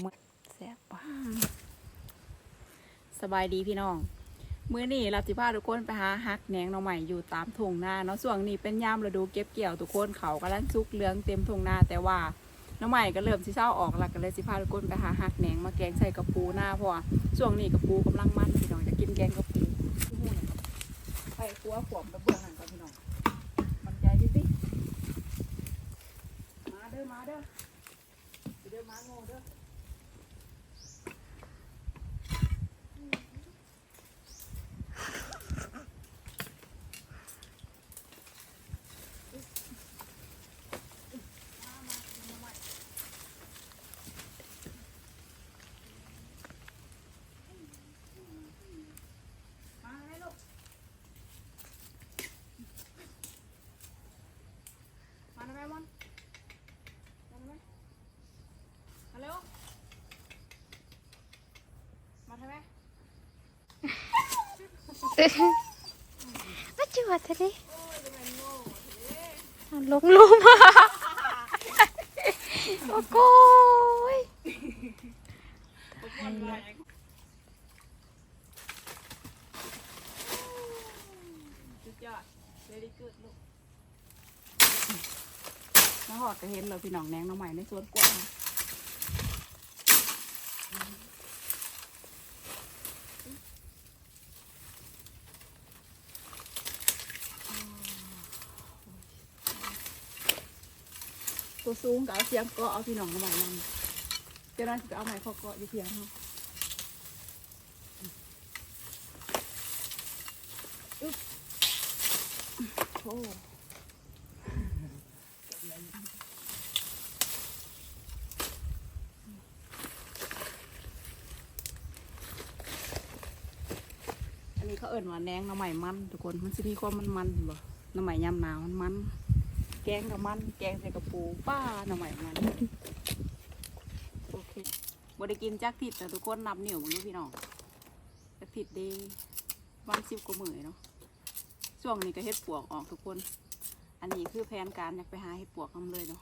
เมื่อแซ่บปะสบายดีพี่น้อง มื้อนี้เราสิพาทุกคนไปหาฮักแหนงหน่อใหม่อยู่ตามทุ่งนาเนาะส่วงนี้เป็นยามฤดูเก็บเกี่ยวทุกคนเขากำลังซุกเหลืองเต็มทุ่งนาแต่ว่าหน่อใหม่ก็เริ่มสิเช้าออกแล้วก็เลยสิพาทุกคนไปหาฮักแหนงมาแกงใส่กระปูหน้าเพราะว่าช่วงนี้กระปูกำลังมันพี่น้องจะกินแกงกระปูไปกลัวขวมกระเบื้องหันก่อนพี่น้องมันใจดิสิมาเด้อมาเด้อเด้อมาโง่เด้อ มาเลยลูก มาทำไมมอนมาทำไมมาเร็ว มาทำไม มาจวดเถอะดิลงลุมโอ้โก้ยสุดยอด very good ลูกน้าหอดก็เห็นเลยพี่น้องแนงน้องใหม่ในสวนกล้วยค่ สูงก็เอาเสียงเกาะเอาพี่น้องน้องใหม่นั่นเจ้าหน้าที่เอาไม้เขาเกาะอยู่เพียงเขาะอึ๊บโอ้อันนี้เขาเอิ่นว่าแนงน้ำใหม่มันทุกคนมันสิมีความมันมันบ่น้ำใหม่ยำหนาวมันมัน แกงกับมัน แกงใส่กระปูป้าหน้ำใหม่มันโอเคบ่ได้กินจักทิศแต่ทุกคนนับเหนิ้วมันรู้พี่น้องจักทิศดีวันสิบกว่ามื้อเนาะช่วงนี้ก็เฮ็ดปวกออกทุกคน อันนี้คือแผนการอยากไปหาเฮ็ดปวกนำเลยเนาะ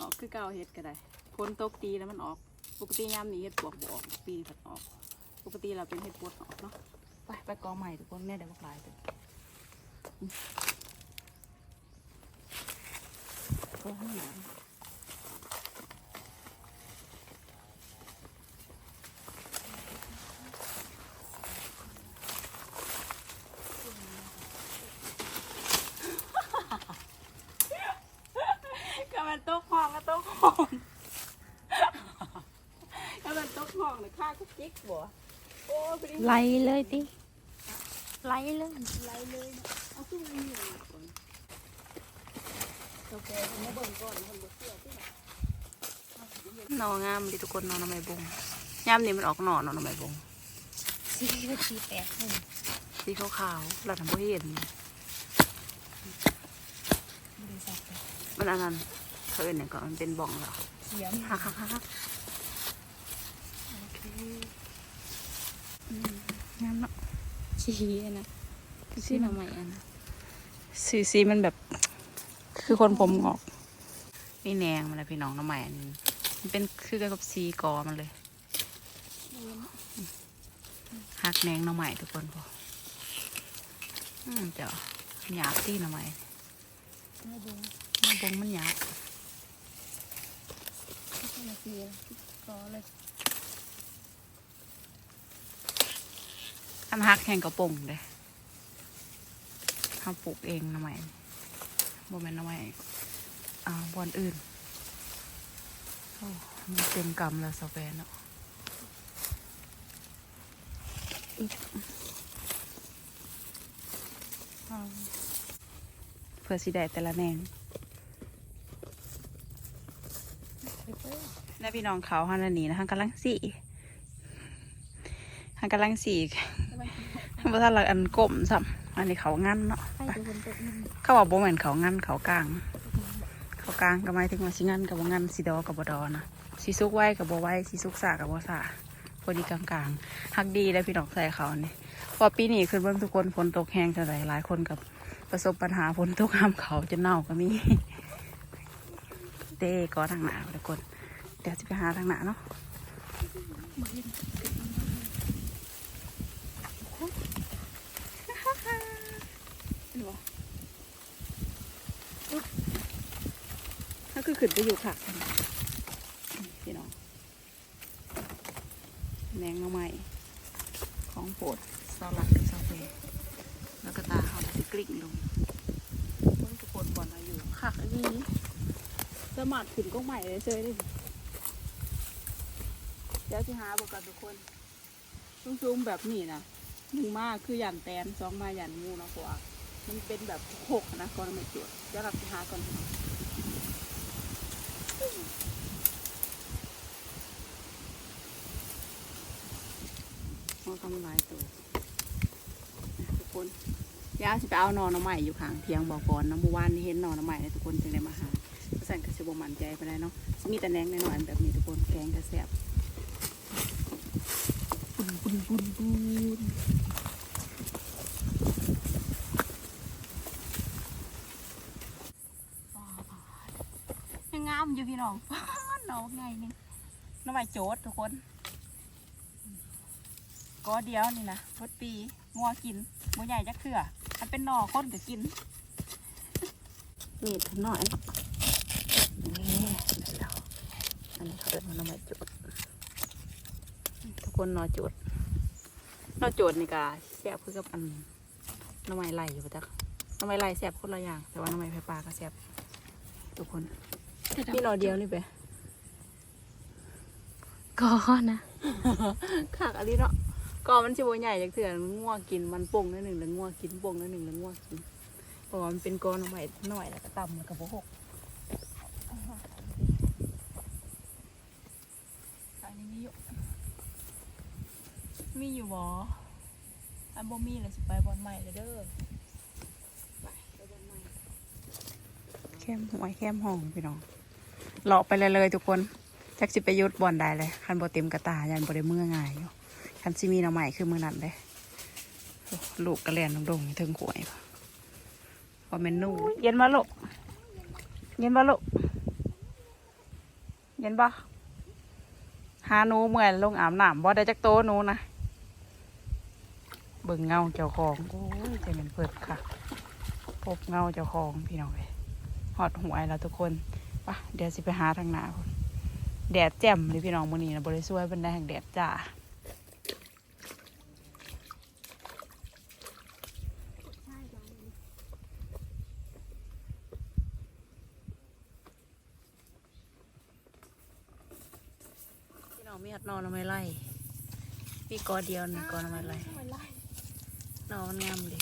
ออกคือเก่าเฮ็ดก็ได้ฝนตกตีแล้วมันออก ปกติยามนี้เฮ็ดปวกบ่ออกปีผัดออก ปกติเราเป็นเห็ดปวดออกเนาะไปไปกอใหม่ทุกคนเนี่ยเดี๋ยวมาลายตัวก็ให้หนาก็มันตกห้องก็ตกห้องก็มันตกห้องเลยข้าก็จิกบัวโอ้ไปดิไล่เลยดิไล่เลยไล่เลยนะเอาขึ้นมาหนึ่งคนโอเคผมมาเบิ่งก่อ นคนบ่เชื่อที่ไหนหนองามดิทุกคนหนอหน่อไม้บงยามนี้มันออกหนอหนอหน่อไม้บงสี่สี่แปดหนึ่งสีขาวๆเราทำบ่เห็นบริษัทมันอันนั้นเขาเอ็นเนี่ยก็มันเป็นบ่องเหรอเสียงฮักฮักฮักฮักโอเคอืมงามเนาะชี้นะสีหน่อไม้อันนะสีสีมันแบบ คือคนผมงอก นี่แนงมันนะพี่น้องน้ำใหม่อันนี้มันเป็นคือกับสีกอมันเลยหักแนงน้ำใหม่ทุกคนพออืมเจ้าหยาบตีหน้ำใหม่ไม่ดูหน้าบงมันหยาบท่าสีก็เลยอันหักแข่งกระป่งเลยเขาปลูกเองน้ำใหม่ บ่แม่นหน้ำใหม่อ่าบอนอื่นโอ้มันเต็มกำแล้วสแปนเนาะเพื่อสิได้แต่ละแนงและพี่น้องเขาฮันนี่นะฮันกำลังสี่ฮันกำลังสี่เพราะถ้าเราอันกลมสัม อันนี้เขางั้นเนาะให้ไปดูคนตกมันเขาบอกบ่เหมือนเขางั้นเขากลาง เขากลางก็หมายถึงว่าสิงั้นกับบ่งั้นสิดอกับบ่ดอนะสิสุกไว้กับบ่ไว้สิสุกสากับบ่สาพอดีกลางๆฮักดีแล้วพี่น้องใส่เขานี่เพอปีนี้คือเบิ่งทุกคนฝนตกแห้งเท่าไหร่หลายคนกับประสบปัญหาฝนตกห้ามเขาจนเน่าก็มีเต้ก็ทางหนาวทุกคนดี๋ยวจะไปหาทางหน้าเนาะเห็นบ่อุ๊ยถ้า คือขึ้นไปอยู่ค่ะพี่น้องแมงมาใหม่ของโปรดซาลัดกับซาเฟแล้วก็ตาเขาสิกลิ้งลงต้องทุกคนก่อนเราอยู่คักอันนี้สมัครขึ้นก็ใหม่เลยเซยดิเดี๋ยวที่หาบอกกับทุกคนสูงๆแบบนี้นะหนึ่งมากคือหยันแตนสองมาหยันงูนะเพราะว่ามันเป็นแบบหกนะก่อนไม่จุดเดี๋ยวเราไปหาก่อน เราทำลายตัวทุกคนเดี๋ยวสิไปเอานอนน้ำใหม่อยู่ข้างเทียงบอกก่อนน้ำบัวานนี่เห็นนอนน้ำใหม่เลยทุกคนจึงได้มาหาสั่นกระสิบมันใจไปได้เนาะมีแต่แนงหน่อยๆแบบนี้ทุกคนแกงกระแสบปุนปุนปุนปุนยังงามอยู่พี่น้องน้องไงนี่น้ำใหม่โจดทุกคน ก็เดียวนี่นะพดปีงัวกินงัวใหญ่จักเถื่อถ้าเป็นหน่อคนก็กินนี่ถหน่อยนี่เดี๋ยวอันนี้เขาเอิ้นว่าหน่อไม้โจดทุกคนหน่อโจดหน่อโจดนี่ก็แซ่บคือกับอันหน่อไม้ไหลอยู่ปะจ๊ะหน่อไม้ไหลแซ่บคนละอย่าง แต่ว่าหน่อไม้ไฟปลาก็แซ่บทุกคนนี่หน่อเดียวนี่ไปก็นะขากอะไรเนาะ ก็มันชิบใหญ่จากเถื่อนมันง่วงกินมันป่งนิดหนึ่งแล้วง่วงกินป่งนิดหนึ่งแล้วง่วงกินเพราะว่ามันเป็นก้อนหน่อยหน่อยแล้วก็ต่ำแล้วก็บวหกอันนี้มีอยู่มีอยู่บ่อันบ่มีเลยสิไปบอลใหม่เลยเด้อไปไปบอลใหม่แคมหวยแคมห้องพี่น้องเลาะไปเลยเลยทุกคนจักสิไปยุดบอลได้เลยคันบ่เต็มกระตายันบ่ได้เมื่อง่ายอยู่ คันซิมีหน่อใหม่คือมือนั่นเลยโลูกกระเรียนดงๆถึงขวยพอเมนูเย็นมาลูกเย็นมาลูกเย็นปะหาหนูเมื่อยลงอาบน้ำบ่ได้จักโตหนูนะเบิ่งเงาเจ้าของโอ้ยใจมันเปิดค่ะพบเงาเจ้าของพี่น้องเลยหอดหวยแล้วทุกคนปะเดี๋ยวสิไปหาทางหน้าคนแดดแจ่มเลยพี่น้องมื้อนี้นะบริสุทธิ์เป็นได้แห่งแดดจ้า พี่น้องมีหัดนอนเอาไม่ไล่มี กอเดียวนี่กอเอาไม่ไล่นอนมันงามดิ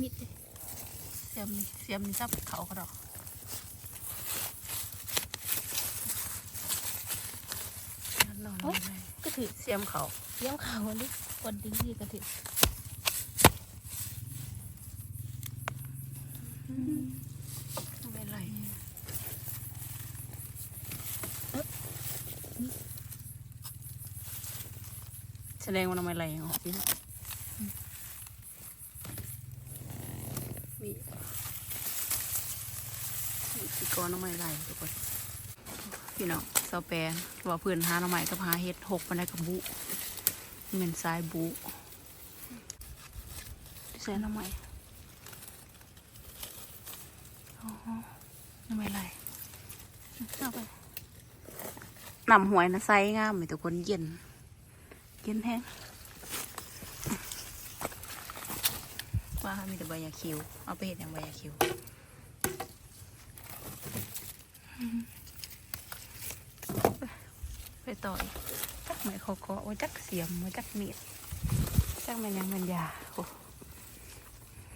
มิดเลยเสียมนี่เสียมนี่ซับเขาก็ดอกหัดนอนเอาไม่ไล่ก็ถือเสียมเขาเยี่ยมเขาดิคนดิ้งที่ก็ถือ เอาไม่ไล่ แสดงว่าเอาไม่ไล่ออกพี่น้องมีมีกี่กอนเอาไม่ไล่ทุกคนพี่น้องเสาแปนว่าเพื่อนหาหน่อไม้กับหาเห็ดหกปันได้กับบุเหม็นสายบุใส่หน่อไม้อ๋อหน่อไม้ไรเอาไปนำหวยนะไซงามเลยทุกคนเย็น เย็นแห้งว่ามีแต่ใบยาคิว เอาไปเห็ดอย่างใบยาคิวไปต่อยจักไหมเขาก็โอ้ยจักเสียมโอ้ยจักเมียดจักแมันยังแมันยาโอ้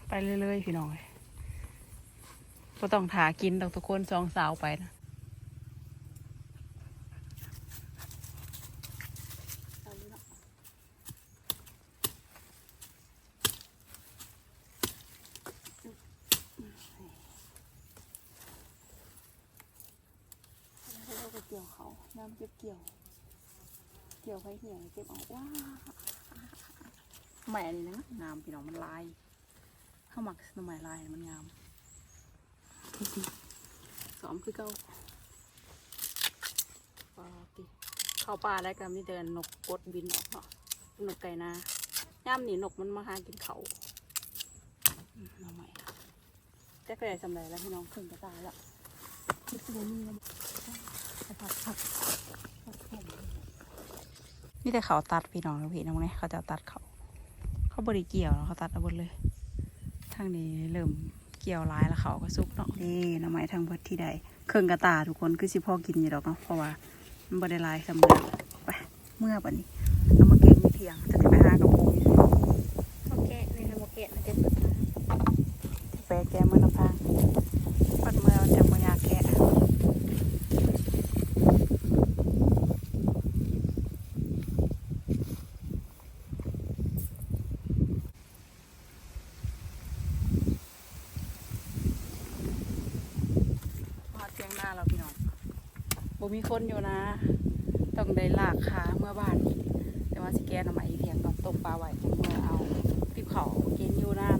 ไปเรื่อยๆพี่น้องเลยก็ต้องถากินดอกทุกคนสองสาวไปนะเราก็เกี่ยวเขาน้ำเก็บเกี่ยว เกี่ยวไฟเหี่ยวเก็บออกว้าแม่นี่นะงามพี่น้องมันลายข้าวหมักสมัยลายมันงามซ้อมคือเก่าติเข้าป่าได้ก็มีแต่นกกดบินออกเนาะนกไก่นาย่ามนี่นกมันมาหากินเขาอืมเอาใหม่ค่ะแต่ก็ได้สำเร็จแล้วพี่น้องครึ่งก็ตายแล้วคิดว่ามีแล้วผัดผักนี่ แต่เขาตัดพี่น้องพี่น้องเนี่ยเขาจะตัดเขา เขาบริเกี่ยวแล้วเขาตัดเอาหมดเลยทางนี้เริ่มเกี่ยวร้ายแล้วเขาก็สุกเนาะนี่น้ำไม้ทางพัดที่ใดเครื่องกระตาทุกคนคือสิพ่อกินอยู่ดอกเนาะเพราะว่ามันบริลายสำเร็จไปเมื่อวันนี้เอามาเก็บในเพียงจะไปหากระปูอยู่ โอเคนี่นะโอเคนะเด็ดสุดท้าย แปะแกมือน้ำพางปัดเมื่อมันจะมายากแกะมาเทียงหน้าเราพี่น้องบ่ มีคนอยู่นะ ต้องได้ลากขาเมื่อบ้าน แต่ว่าสิแกนออกมาอีเพียงต้องตกปลาไหวจังเมื่อเอาติบเขาเกณฑ์อยู่นะ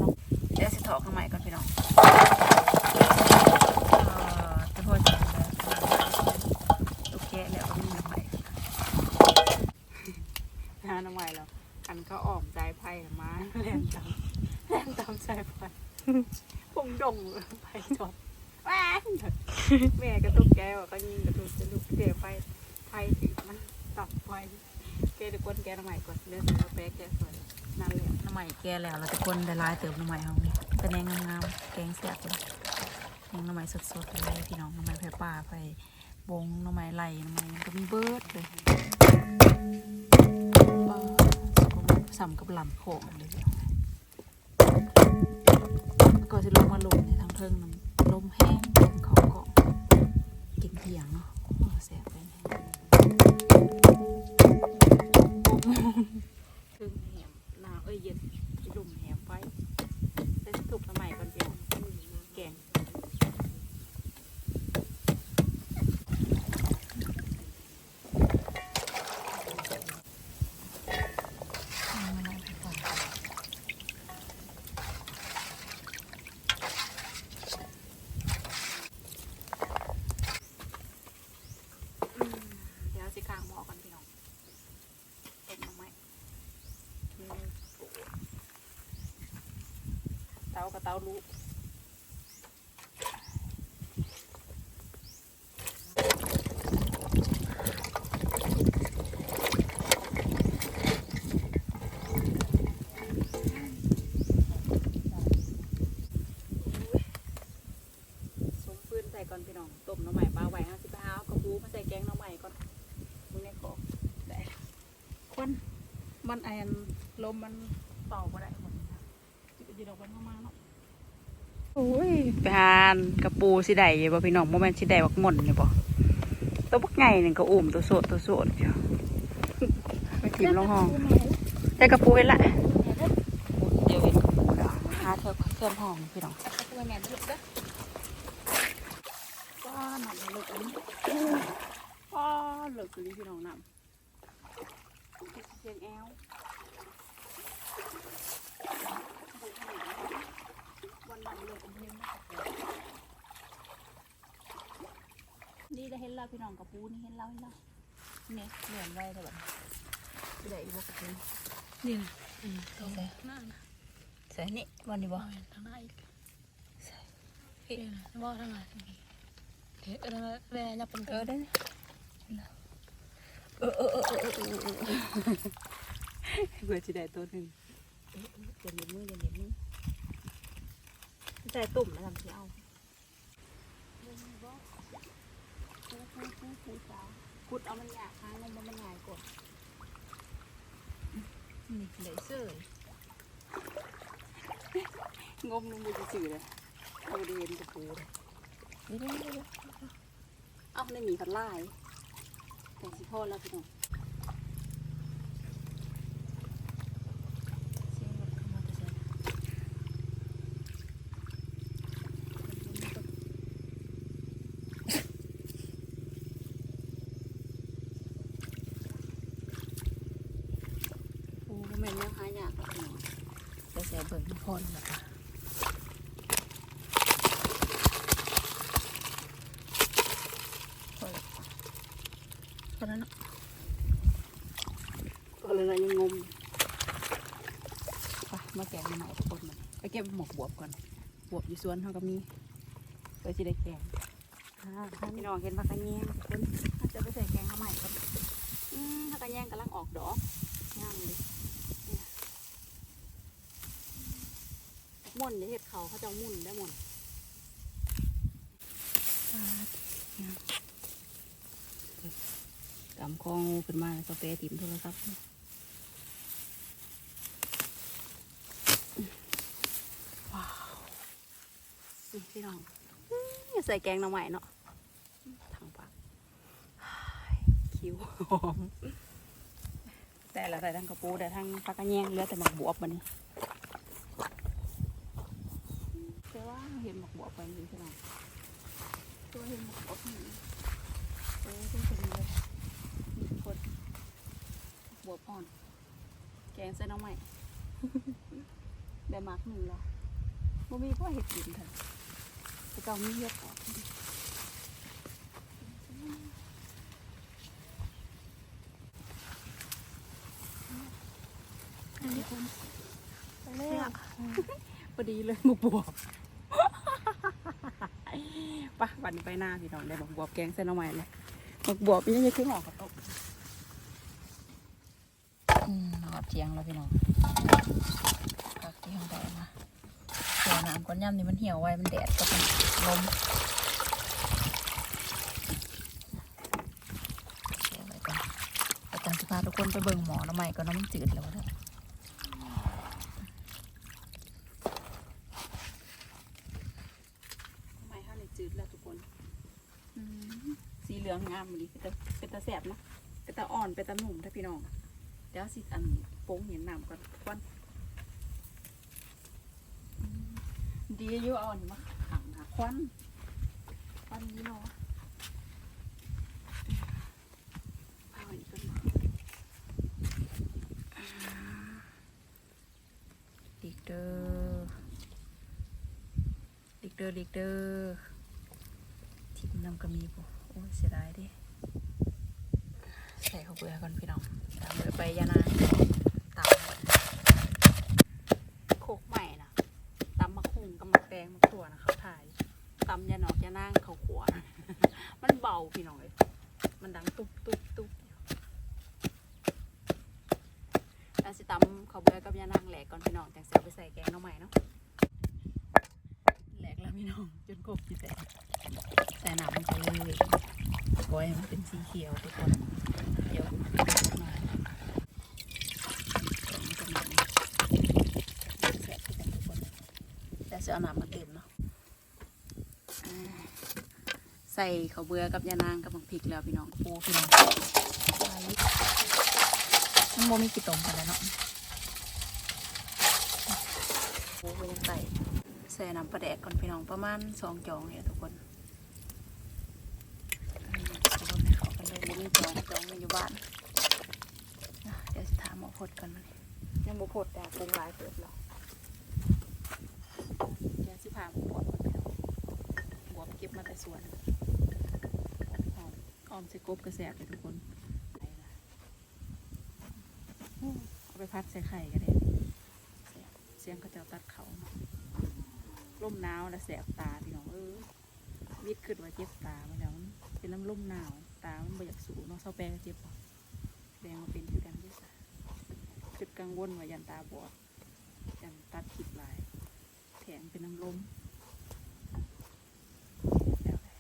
เดี๋ยวสิถอดข้างใหม่ก่อนพี่น้อง จะพอจะโอเคแล้วก็มีน้ำใหม่หาน้ำใหม่แล้วกันเขาออกใจไพ่มาแล่นตามแล่นตามใจไพ่พงดงไพ่จอดแว้ง แม่กระตุกแก้วก็ยิงกระตุกจะลุกเตะไฟไพ่ถึงมันตับไฟแกจะก้นแกน้ำใหม่ก่อนเดี๋ยวจะแปะแกสวยนั่นแหละน้ำใหม่แกแล้วเราจะก้นได้ลายเติมน้ำใหม่เอานี่แต่แนงงามๆแกงเสียบเลยยังน้ำไม้สดๆเลยพี่น้องน้ำไม้ไผ่ป่าไผ่บงน้ำไม้ไหลน้ำไม้มันก็มีเบิร์ดเลยก็สัมกับหลำโขงเลยก่องก็จะลงมาลงในทางเทิงน้ำลมแห้งลมเขา กินเพียงเนาะโอ้แสบไปเนี่ยถึงแหมหนาวเอ้ยเย็นลุ่มแหมไว้แต่ถูกสมัยก่อนเป็นแกง อืมเดี๋ยวสิกลางหม้อกันพี่น้องต้มน้ำไหมนี่เตากับเตาลูกสมฟืนใส่ก่อนพี่น้องต้มน้ำใหม่ปลาไหวห้าสิบห้ากระปูมาใส่แกงน้ำใหม่ก่อนมึงในกอกได้ควันมันแอนลมมันเป่าบ่ได้หม ดอกไปข้างมาเนาะโอ้ยไปหานกระปูสิได้บ่พี่น้องโมเมนสิได้บักหม่นเลยบ่ตัวบักไงหนึ่งก็อุ้มตัวโสดตัวโสดเจ้าไปกินลงห้องได้กระปูเห็นละเดี๋ยวเห็นกระปูเดี๋ยวหาเธอเคลื่อนห้องพี่น้องตัวแม่ลูกเด้อป้าหนักเลิกอันนี้ป้าเลิกอันนี้พี่น้องนำเสียงแอววันวันเลิกอันนี้นี่ได้ เห็นแล้วพี่น้องกับปูนี่เห็นแล้วเห็นแล้วเนี่ยเหมือนไว้แต่แบบใหญ่บวกกับปูนี่นะอืมตรงนั่นนะใส่นี่วันนี้บ่บ่ทางไหนอีกเฮ้ยนะบ่ทางไหนเฮ้ยเออแม่ยับเป็นเอเกิอดได้เออเออเออเออเออเพื่อจะได้ตัวหนึ่งอย่าเหนียวมืออย่าเหนียวมือใส่ตุ่มแล้วทำที่เอา ขุดเอามันอยากค้างลงมันง่ายกว่านี่เลยเสื้องมลงมือสื่อเลยเอาดีเอ็นกระปูเลยเอาในหมีพันไล่แต่สิพ่อแล้วพี่น้อง เสียงรถเข้ามาแต่เสียง ปูก็แม่นแม่ค้ายากหรอกพี่น้องแต่ เสียเบิ่งพอนแบบว่าตอนนั้นเนาะก็เลยนะยังงมไปมาแกงหน่อยทุกคนมันไปเก็บหมกบวบก่อนบวบอยู่สวนเขาก็มีเพื่อจะได้แกงพี่น้องเห็นผักกระเนียงทุกคนอาจจะไปใส่แกงมาใหม่ก่อนอืมผักกระเนียงกำลังออกดอกงามเลยเนี่ย ม่วนเดี๋ยวเห็ดเขาเขาจะเอามุ่นได้หมดกำคองงูขึ้นมาสเปรย์ติ่มโทรศัพท์ว้าวสิพี่น้องอื้อใส่แกงหน่อไม้เนาะทางปากคิ้วหอมแต่ละใส่ทั้งกระปูแต่ทั้งปลากระแยงเหลือแต่หมักบวบมันนี่แต่ว่าเห็นหมักบ วบไปนี่พี่น้องตัวเห็นหมักบวบนี่เออเป็นคนเลยมีคนบวบอ่อน แกงใส่หน่อไม้ได้หมักหนึ่งแล้วบ่มีพ่อเห็ดดินค่ะแต่เก่ามีเห็ดออกอันนี้คนเละพอดีเลยหมูบวบ ปะวันนี้ไปหน้าพี่น้องได้บอกบวบแกงเส้นเอาใหม่เลยบอกบวบยังยังขึ้นหอกกับต๊ะอืมหอบเจียงแล้วพี่น้องผักที่ห้องแดดมาเหี่ยวน้ำก้อนย่ำนี่มันเหี่ยวไว้มันแดดก็เป็นลมเดี๋ยวไว้ก่อนอาจารย์จะพาทุกคนไปเบิ่งหมอน้ำใหม่ก่อนน้ำมันจืดแล้วนะม่เท่าในจืดแล้วทุกคน สีเห ลืองงามดีเป็นตาเป็นตาแสบนะเป็นตาอ่อนเป็นตาหนุ่มถ้าพี่น้องเดี๋ยวสิอันโป้งเห็นน้ำก่อนควันดีอยู่เอาอันนี้มาขังค่ะควันควันนี้เนาะเอาอันนี้ก่อนดิกเดอร์ดิกเดอร์ดิกเดอร์ทิมน้ำกระมีปุ๊ อ้ยเสียดายดิใส่ข้าวเบื่อก่อนพี่น้องตามด้วยใบยานางตำก่อนโคกใหม่นะตำมะคุงกับมะแตงมะขั่วนะเขาถ่ายตำยานอกยานางเขาขัว มันเบาพี่น้องเลยมันดังตุ๊บตุ๊บตุ๊บแล้วสิตำข้าวเบื่อกับยานางแหลกก่อนพี่น้องจังเสียไปใส่แกงหน้องใหม่เนาะแหลกแล้วพี่น้องจนกบจีแตกใส่น้ำมันไปเลยบอยมันเป็นสีเขียวทุกคน เดี๋ยวมาแต่เสื้อหนามาเต็มเนาะอ่าใส่ข้าวเบื่อกับยานางกับบังพริกแล้วพี่น้องปูพี่น้องใส่มันโมมีกี่ตมกันแล้วเนาะปูไปยังใส่ใส่น้ำปลาแดกก่อนพี่น้องประมาณสองจองเนี่ยทุกคนอืมทุกคนให้เขากันเลยบ่มีจองจองมันอยู่บ้านอะเดี๋ยวสิถามหมอพดก่อนมันยังบ่พดแต่ปรุงหลายเติบแล้วเดี๋ยวสิพาหมอพดก่อนพี่น้องบวบเก็บมาแต่สวนห อมหอมใส่กบกระแสบเลยทุกคนไหนล่ะอู้เอาไปพัดใส่ไข่ก็ได้แซ่บเสียงก็จะตัดเขาเนาะร่มหนาวแล้วแสบตาพี่น้องเออวิดขึ้นว่าเจ็บตามาแล้วเป็นน้ำร่มหนาว ตา มันบ่อยากสูเนาะเศร้าแปลก็เจ็บปะแดงว่าเป็นคือกันที่สาจุดกังวลว่ายันตาบอดยันตัดขีดลาย แถมเป็นน้ำลมแล้วแต่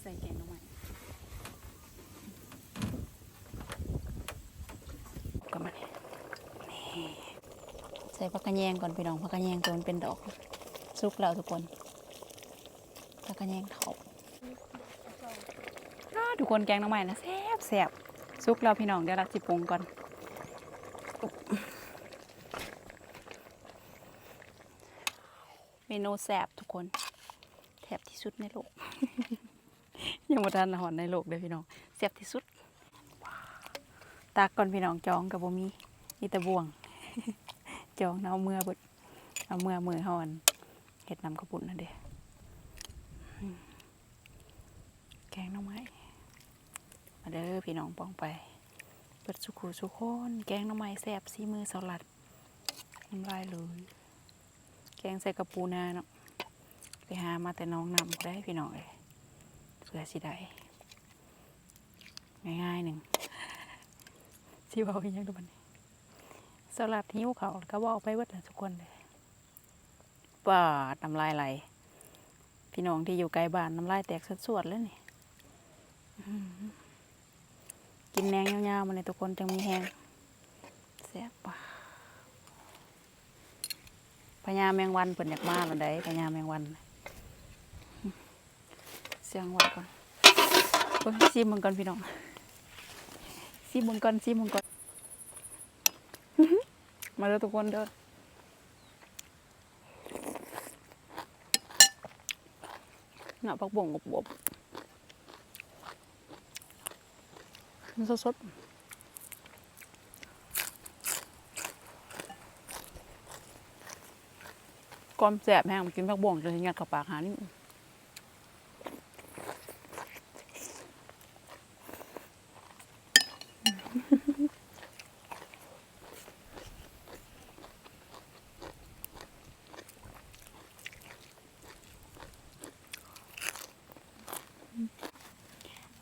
ใส่แกงหน้ำใหม่ก็มาเนี่ยนี่ใส่ผักกระแยงก่อนพี่น้องผักกระแยงตัวมันเป็นดอกสุกแล้วทุกคนผักกระแยงเขาอ้าทุกคนแกงน้ำใหม่นะแซ่บแซ่บซุกแล้วพี่น้องเดี๋ยวเราสิปรุงก่อน เมนูแซ่บทุกคนแทบที่สุดในโลก ยังบ่ทันหอนในโลกเลยพี่น้องแซ่บที่สุด ตากก่อนพี่น้องจองกับบ่มีมีแต่บ่วง จองเอาเมื่อเบิดเอาเมื่อมือหอนเห็ดนำกระปุ่นนั่นเด้อแกงน้ำไม้มาเด้อพี่น้องปองไป เปิดสุขุสุขคน แกงน้ำไม้แซ่บซีมือสลัดน้ำลายเลยแกงใส่กระปูนาเนาะไปหามาแต่น้องนำก็ได้พี่น้องเลยเพื่อสิได้ง่ายๆหนึ่งสิเบาอีกอยังดูบันนี้ สลัดหิ้วเขาก็บอกไปวิดทุกคนเลยป่าน้ำลายไหลพี่น้องที่อยู่ไกลบ้านน้ำลายแตกสวดๆแล้วนี่กินแหนงยาวๆมาเลยทุกคนจังมีแหงแซ่บปะพญาแมงวันเปิดอยากมาแล้วได้พญาแมงวัน เสียงวัดก่อนซีมึงก่อนพี่น้องซีมึงก่อนซีมึงก่อน มาเด้อทุกคนเด้อหน้าปักบ่งกับบวบมันสดๆก้อมแสบแห้งกินผักบ่วงจนยัดเข้าปากหานี่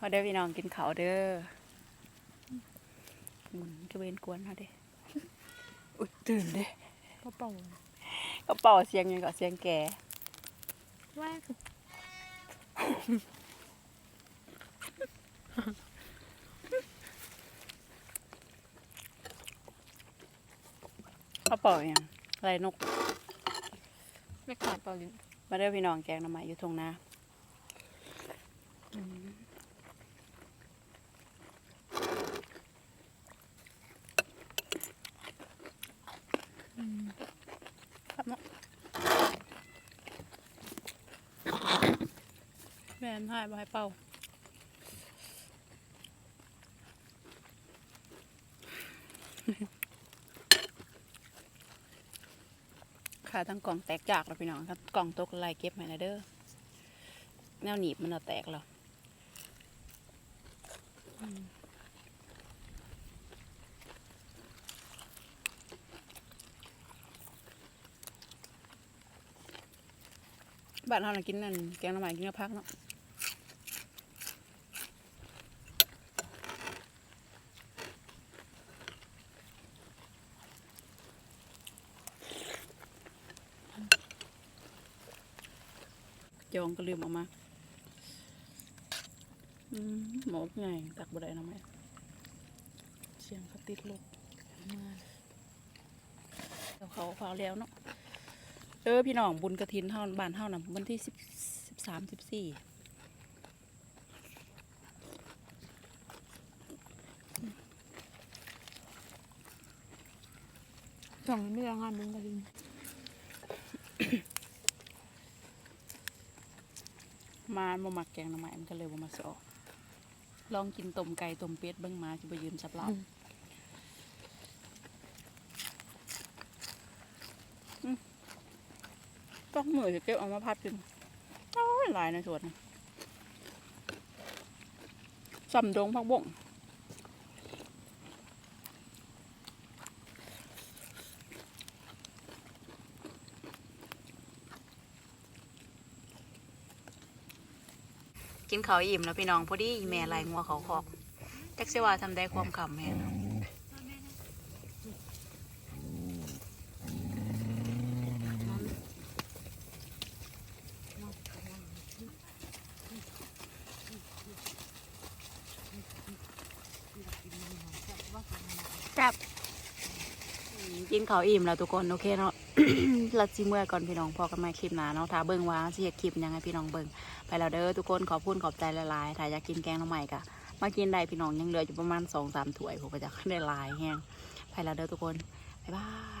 พอ เด้อพี่น้องกินเขาวเด้อหมุนจะเวนกวนเขาเด้อุ้ยตื่นเด้ก็เป่ากระเป๋าเสียงยังกับเสียงแก่ว่ากระเป๋ายังไรนกไม่ขาดเป่าลิ้นมาเด้อพี่น้องแกงหน้ำไม้อยู่ทงนาครับเนาะ แม่นให้บ่ให้เป่าขาทั้งกล่องแตกจากแล้วพี่น้องครับกล่องตกลายเก็บให้นะเด้อแนวหนีบมันเอาแตกแล้ว บ้านเราน่ะกินนั่นแกงหน้ำใหม่กินกับพักเนาะจองก็ลืมออกมาอืมหมกไงตักบดได้น้ำไหมเสียงเขาติดลบมาเดี๋ยวเขาเฝ้าแล้วเนาะ เออพี่น้องบุญกระถินเท่าบ้านเท่านะวันที่สิบสิบสามสิบสี่สองไม่ยังงานมึงกระดิ่งมาบ่มักแกงหน้ำไม้มันก็เลยบ่มาสอลองกินต้มไก่ต้มเป็ดเบิ่งมาจะไปยืนสับลับ ต้องมือจะเก็บเอามาพัดกินโอ้ยหลายในสวนสำดงพักบ่งกินข้าวอิ่มแล้วพี่น้องพอดีแม่ลายงัวเขาคอกแท็กซี่ว่าทำได้ความขำแม่เนาะแซ่บอืมกิน ข้าวอิ่มแล้วทุกคนโอเคเนาะลัดซิเมื่อก่อนพี่น้องพอกันใหม่คลิปหน้าเนาะถ้าเบิ่งว่าสิเฮ็ดคลิปยังไงพี่น้องเบิ่งไปแล้วเด้อทุกคนขอบคุณขอบใจละลายๆถ้าอยากกินแกงน้ำใหม่กะมากินได้พี่น้องยังเหลืออยู่ประมาณสองสามถ้วยผมก็จะได้ลายแห้งไปแล้วเด้อทุกคนบ๊ายบาย